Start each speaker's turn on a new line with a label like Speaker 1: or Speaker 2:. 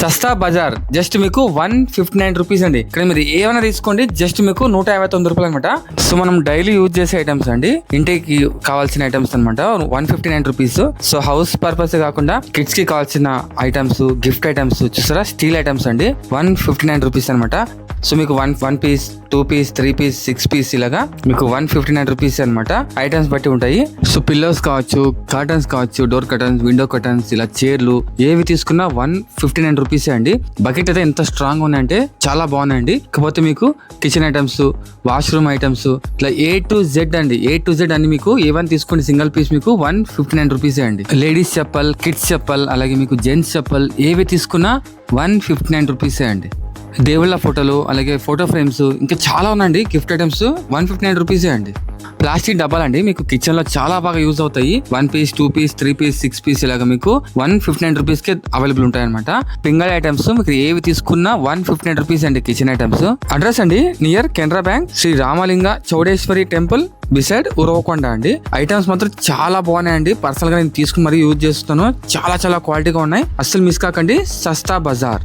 Speaker 1: సస్తా Bazaar just మీకు one fifty nine rupees అండి. ఇక్కడ మీరు ఏమైనా తీసుకోండి జస్ట్ మీకు నూట యాభై తొమ్మిది రూపాయలు అనమాట సో మనం డైలీ యూజ్ చేసే ఐటమ్స్ అండి. ఇంటికి కావాల్సిన ఐటమ్స్ అనమాట one fifty nine rupees. So house purpose కాకుండా కిడ్స్కి కావాల్సిన ఐటమ్స్ గిఫ్ట్ ఐటమ్స్ చూసారా? స్టీల్ ఐటమ్స్ అండి. వన్ ఫిఫ్టీ నైన్ రూపీస్ అనమాట సో మీకు one one piece two piece three piece six piece ఇలాగా మీకు వన్ ఫిఫ్టీ నైన్ రూపీస్ అనమాట ఐటమ్స్ బట్టి ఉంటాయి. సో పిల్లోస్ కావచ్చు కర్టన్స్ కావచ్చు డోర్ కర్టన్స్ విండో కర్టన్స్ ఇలా చైర్లు ఏవి తీసుకున్నా వన్ ఫిఫ్టీ నైన్ రూపీస్ అండి. బకెట్ అయితే ఎంత స్ట్రాంగ్ ఉన్నాయంటే చాలా బాగున్నాయండి. కాకపోతే మీకు కిచెన్ ఐటమ్స్ వాష్రూమ్ ఐటమ్స్ ఇట్లా ఏ టు జెడ్ అండి. ఏ టు జెడ్ అని మీకు ఏవన్ తీసుకోండి. సింగిల్ పీస్ మీకు వన్ ఫిఫ్టీ నైన్ రూపీస్ అండి. లేడీస్ చెప్పల్ కిడ్స్ చెప్పల్ అలాగే మీకు జెంట్స్ చెప్పల్ ఏవి తీసుకున్నా వన్ ఫిఫ్టీ నైన్ రూపీసే అండి. దేవుళ్ళ ఫోటోలు అలాగే ఫోటో ఫ్రేమ్స్ ఇంకా చాలా ఉన్నాయండి. Gift items one fifty nine రూపీసే అండి. ప్లాస్టిక్ డబ్బాలు అండి మీకు కిచెన్లో చాలా బాగా యూజ్ అవుతాయి. One piece two piece three piece six piece ఇలాగా మీకు వన్ ఫిఫ్టీ నైన్ రూపీస్కి అవైలబుల్ ఉంటాయి అనమాట పింగల్ ఐటమ్స్ మీకు ఏవి తీసుకున్నా వన్ ఫిఫ్టీ నైన్ రూపీస్ అండి కిచెన్ ఐటమ్స్. అడ్రస్ అండి near Canara Bank Shri Ramalinga Chowdeshwari temple beside Uravakonda అండి. ఐటమ్స్ మాత్రం చాలా బాగున్నాయండి. పర్సనల్గా నేను తీసుకుని మరీ యూజ్ చేస్తున్నాను. చాలా చాలా క్వాలిటీగా ఉన్నాయి. అస్సలు మిస్ కాకండి. సస్తా బజార్.